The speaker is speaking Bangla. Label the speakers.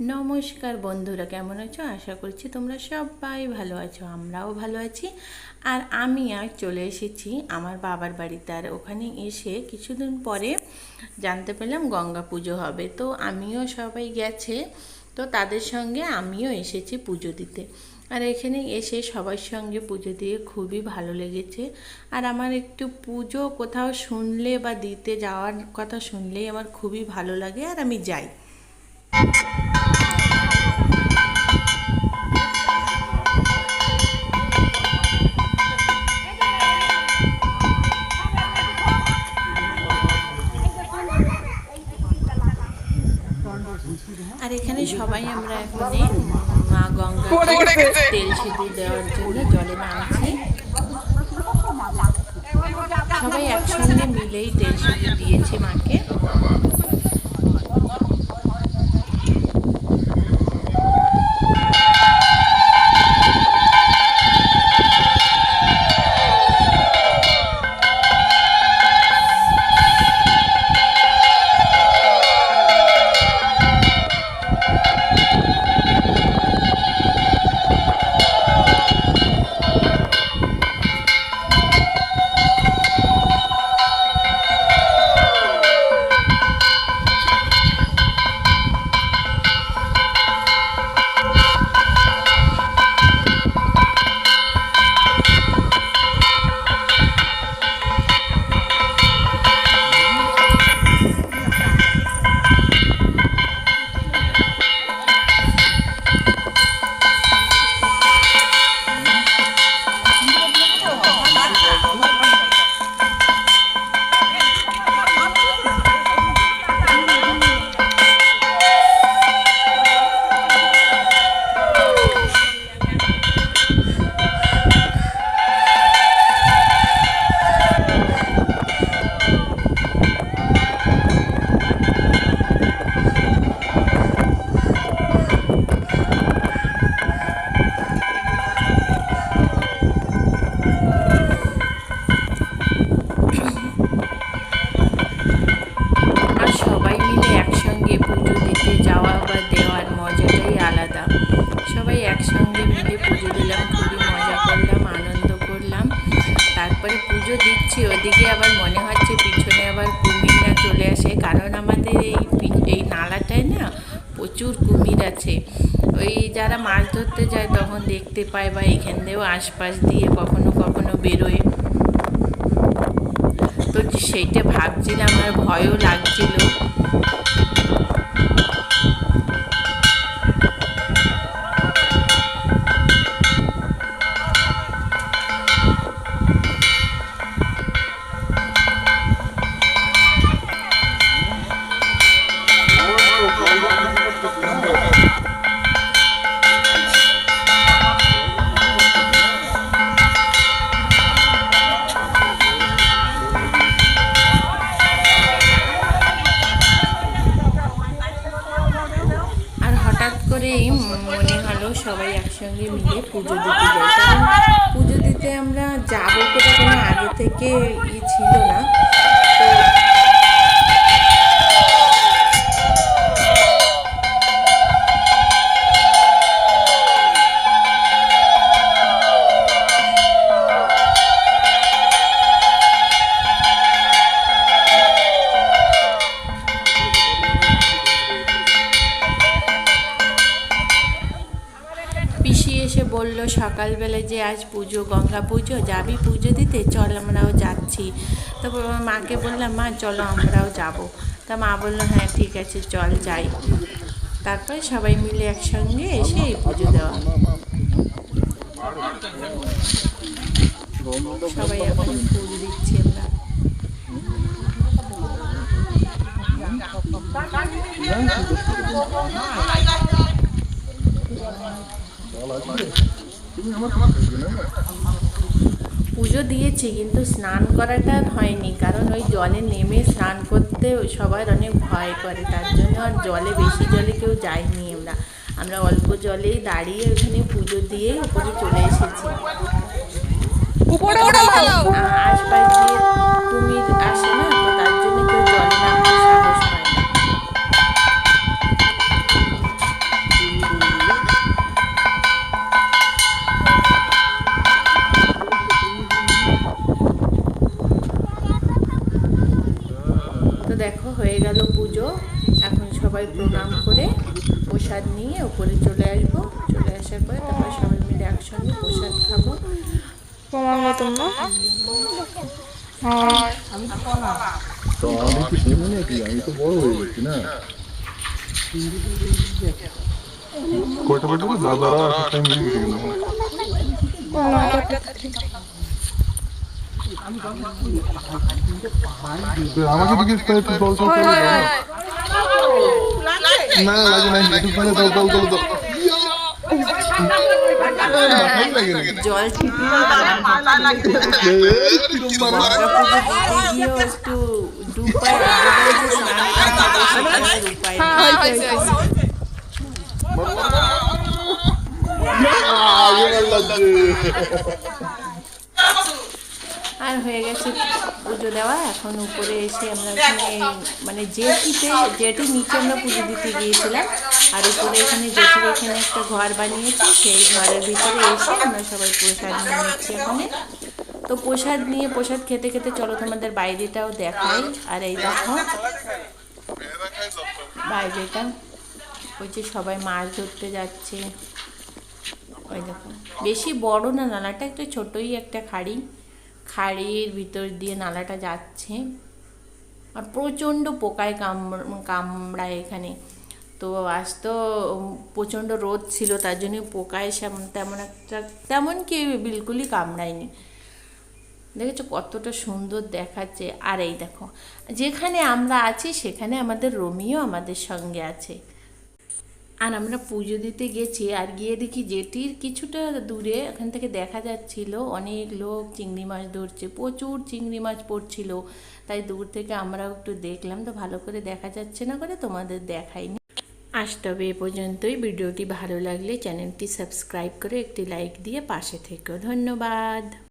Speaker 1: নমস্কার বন্ধুরা, কেমন আছো? আশা করছি তোমরা সবাই ভালো আছো, আমরাও ভালো আছি। আর আমি আর চলে এসেছি আমার বাবার বাড়িতে, আর ওখানে এসে কিছুদিন পরে জানতে পেলাম গঙ্গা পুজো হবে। তো আমিও সবাই গেছে, তো তাদের সঙ্গে আমিও এসেছি পুজো দিতে। আর এখানে এসে সবার সঙ্গে পুজো দিয়ে খুবই ভালো লেগেছে। আর আমার একটু পুজো কোথাও শুনলে বা দিতে যাওয়ার কথা শুনলেই আমার খুবই ভালো লাগে, আর আমি যাই। আর এখানে সবাই আমরা এখানে মা গঙ্গা তেল সিঁদুর দেওয়ার জন্য জলে নামছি। সবাই একসঙ্গে মিলেই তেল সিঁদুর দিয়েছে মাকে। ওদিকে আবার মনে হচ্ছে পিছনে আবার কুমির না চলে আসে। কারণ আমাদের এই এই নালাটায় না প্রচুর কুমির আছে। ওই যারা মাছ ধরতে যায় তখন দেখতে পায় বা এখান দিয়েও আশপাশ দিয়ে কখনো কখনো বেরোয়। তো সেইটা ভাবছিলাম আর ভয়ও লাগছিল। করেই মনে হলো সবাই একসঙ্গে মিলে পুজো দিতে যাই। পুজো দিতে আমরা যাব করে কোনো আগে থেকে ই ছিল না। বলল সকালবেলা যে আজ পুজো, গঙ্গা পুজো, যাবি পুজো দিতে? চল আমরাও যাচ্ছি। তারপর মাকে বললাম, মা, চলো আমরাও যাব। তা মা বলল হ্যাঁ ঠিক আছে, চল যাই। তারপরে সবাই মিলে একসঙ্গে এসে এই পুজো দেওয়া সবাই এখন ফুল দিচ্ছি আমরা। পুজো দিয়েছি কিন্তু স্নান করাটা হয়নি। কারণ ওই জলে নেমে স্নান করতে সবার অনেক ভয় করে। তার জন্য আর জলে বেশি জলে কেউ যায়নি আমরা। আমরা অল্প জলেই দাঁড়িয়ে ওখানে পুজো দিয়ে উপরে চলে এসেছি। করে প্রসাদ নিয়ে ওপরে চলে আসব। চলে আসার পরে তারপর সবাই মিলে একসঙ্গে প্রসাদ খাব।
Speaker 2: তোমার মতন না?
Speaker 3: তো আমি কি শুনি নাকি আমি তো বড় হয়ে গেছি না কয়টা বাজে দাদারা টাইম গেছে আমাকে জিজ্ঞেস করে না। না লাগে না একটু মানে জল জল জল জল মাথায় লাগে নাকি?
Speaker 1: জল ছিটিয়ে
Speaker 3: এই, কিরম মারা?
Speaker 1: দুর্গা পুজো দিতে গিয়েও একটু ডুবাই আর হয়ে গেছে পুজো দেওয়া। এখন উপরে এসে আমরা এখানে মানে জেটিতে জেটির নিচে আমরা পুজো দিতে গিয়েছিলাম। আর উপরে এখানে জেটির এখানে একটা ঘর বানিয়েছি। সেই ঘরের ভিতরে এসে আমরা সবাই প্রসাদ নিয়ে নিচ্ছি এখানে। তো প্রসাদ নিয়ে প্রসাদ খেতে খেতে চলো তোমাদের বাইরেটাও দেখাই। আর এই দেখো বাইরেটা ওই যে সবাই মাছ ধরতে যাচ্ছে। ওই দেখো। বেশি বড় না নালাটা একটু ছোটই একটা খাড়ি। খাড়ির ভিতর দিয়ে নালাটা যাচ্ছে। আর প্রচণ্ড পোকায় কামড়, কামড়ায় এখানে। তো আজ তো প্রচণ্ড রোদ ছিল, তার জন্য পোকায় সেমন তেমন একটা, তেমন কি বিলকুলই কামড়ায়নি। দেখেছ কতটা সুন্দর দেখাচ্ছে। আর এই দেখো, যেখানে আমরা আছি, সেখানে আমাদের রোমিও আমাদের সঙ্গে আছে। আর আমরা পুজো দিতে গেছি আর গিয়ে দেখি জেটির কিছুটা দূরে এখান থেকে দেখা যাচ্ছিল অনেক লোক, চিংড়ি মাছ ধরছে, প্রচুর চিংড়ি মাছ পড়ছিল। তাই দূর থেকে আমরাও একটু দেখলাম, তো ভালো করে দেখা যাচ্ছে না করে তোমাদের দেখাইনি। আজ তবে এ পর্যন্তই। ভিডিওটি ভালো লাগলে চ্যানেলটি সাবস্ক্রাইব করে একটি লাইক দিয়ে পাশে থেকো। ধন্যবাদ।